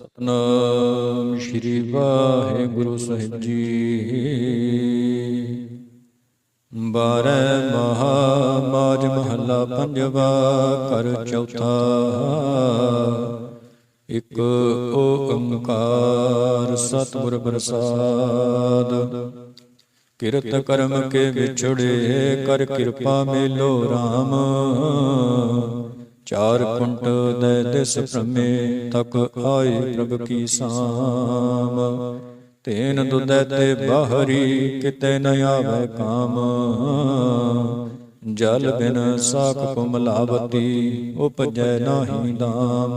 ਸਤਨਾਮ ਸ਼੍ਰੀ ਵਾਹਿਗੁਰੂ ਸਾਹਿਬ ਜੀ। ਬਾਰੈ ਮਹਾ ਮਾਜ ਮਹੱਲਾ ਪੰਜਵਾ ਕਰ ਚੌਥਾ। ਇਕ ਓੰਕਾਰ ਸਤਿਗੁਰ ਪ੍ਰਸਾਦ। ਕਿਰਤ ਕਰਮ ਕੇ ਵਿਛੜੇ ਕਰ ਕਿਰਪਾ ਮੇਲੋ RAM ਚਾਰ ਕੁੰਟ ਦੇ ਦਿਸ ਭ੍ਰਮੇ ਤਕ ਆਏ ਪ੍ਰਭ ਕੀ ਸਾਮ। ਤੇਨ ਦੁਦੈ ਤੇ ਬਾਹਰੀ ਕਿਤੇ ਨ ਆਵੇ ਕਾਮ। ਜਲ ਬਿਨ ਸਾਖ ਕੁਮਲਾਵਤੀ ਉਪਜੈ ਨਾਹੀ ਦਾਮ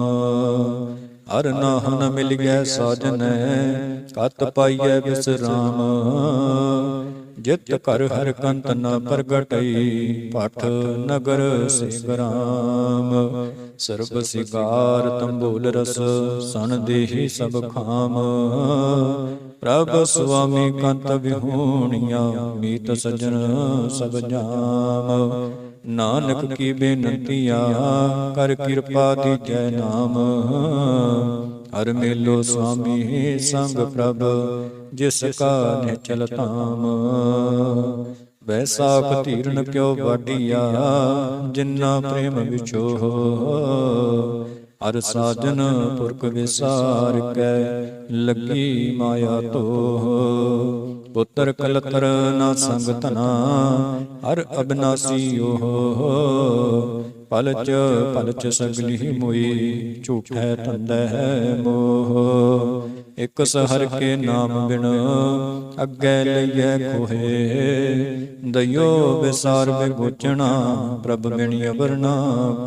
ਹਰ ਨਾਹਨ ਮਿਲ ਗੈ ਸਾਜਨੈ, ਕਤ ਪਾਈਐ ਬਿਸਰਾਮ ਜਿਤ ਕਰ ਹਰ ਕੰਤ ਨ ਪ੍ਰਗਟਈ ਪਠ ਨਗਰ ਸੇ ਗਰਾਮ ਸਰਬ ਸਿਕਾਰ ਤੰਬੂਲ ਰਸ ਸਣ ਦੇਹੀ ਸਭ ਖਾਮ। ਪ੍ਰਭ ਸੁਆਮੀ ਕੰਤ ਵਿਹੂਣੀਆਂ, ਮੀਤ ਸਜਣ ਸਭ ਜਾਮ। ਨਾਨਕ ਕੀ ਬੇਨੰਤੀਆ, ਕਰ ਕਿਰਪਾ ਦੀਜੈ ਨਾਮ। ਹਰ ਮੇਲੋ ਸੁਆਮੀ ਸੰਗ ਪ੍ਰਭ, ਜਿਸ ਕਾ ਨਿਚਲ ਧਾਮ। ਵੈਸਾਖ ਧੀਰਨ ਕਿਉ ਵਾਡੀਆ ਜਿਨ੍ਹਾਂ ਪ੍ਰੇਮ ਵਿਛੋਹ। ਹਰ ਸਾਜਨ ਪੁਰਖ ਵਿਸਾਰ ਕੈ, ਲੱਗੀ ਮਾਇਆ ਤੋਹ। ਪੁੱਤਰ ਕਲਤਰ ਨਾ ਸੰਗ ਧਨਾ, ਹਰ ਅਬਨਾਸੀ ਓਹ। ਪਲਚ ਪਲਚ ਸਗਲੀ ਮੋਈ, ਝੂਠੈ ਧੰਦੈ ਮੋਹ। ਇਕ ਸਹਰ ਕੇ ਨਾਮ ਬਿਨ ਅੱਗੇ ਲਈਐ ਕੋਹੇ ਦਇਓ ਵਿਸਾਰ ਬਿਗੋਚਣਾ ਪ੍ਰਭ ਬਿਨ ਅਵਰਨਾ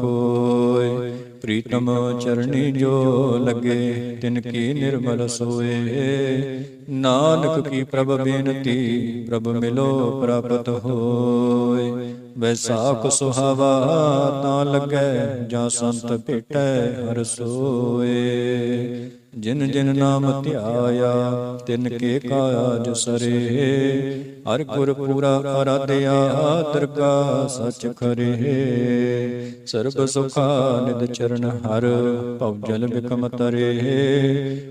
ਕੋਏ। ਪ੍ਰੀਤਮ ਚਰਣੀ ਜੋ ਲਗੇ ਤਿਨ ਕੀ ਨਿਰਮਲ ਸੋਏ। ਨਾਨਕ ਕੀ ਪ੍ਰਭ ਬੇਨਤੀ ਪ੍ਰਭ ਮਿਲੋ ਪ੍ਰਾਪਤ ਹੋਏ। ਵੈਸਾਖ ਸੁਹਾਵਾ ਤਾਂ ਲੱਗੈ ਜਾਂ ਸੰਤ ਭੇਟੈ ਹਰ ਸੋਏ। ਜਿਨ ਜਿਨ ਨਾਮ ਧਿਆਇਆ ਤਿਨ ਕੇ ਕਾਜ ਸਰੇ। ਹਰ ਗੁਰ ਪੂਰਾ ਆਰਾਧਿਆ, ਦਰਗਾ ਸਚ ਖਰੇ। ਸਰਬ ਸੁਖਾ ਨਿਦ ਚਰਨ ਹਰ ਭਉ ਜਲ ਬਿਕਮ ਤਰੇ।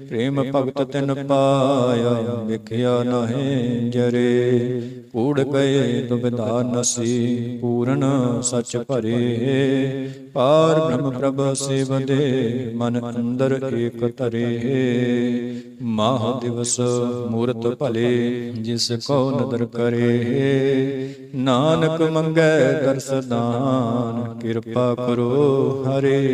ਪ੍ਰੇਮ ਭਗਤ ਤਿਨ ਪਾਇਆ, ਵਿਖਿਆ ਨਹਿ ਜਰੇ। ਕੂੜ ਗਏ ਦੁਬਿਧਾ ਨਸੀ ਪੂਰਨ ਸਚ ਭਰੇ। ਪਾਰ ਬ੍ਰਹਮ ਪ੍ਰਭ ਸੇਵਦੇ, ਮਨ ਅੰਦਰ ਏਕ ਤਰੇ। ਮਾਹ ਦਿਵਸ ਮੂਰਤ ਭਲੇ, ਜਿਸ ਕੋ ਨਦਰ ਕਰੇ। ਨਾਨਕ ਮੰਗੈ ਦਰਸਦਾਨ ਕਿਰਪਾ ਕਰੋ ਹਰੇ।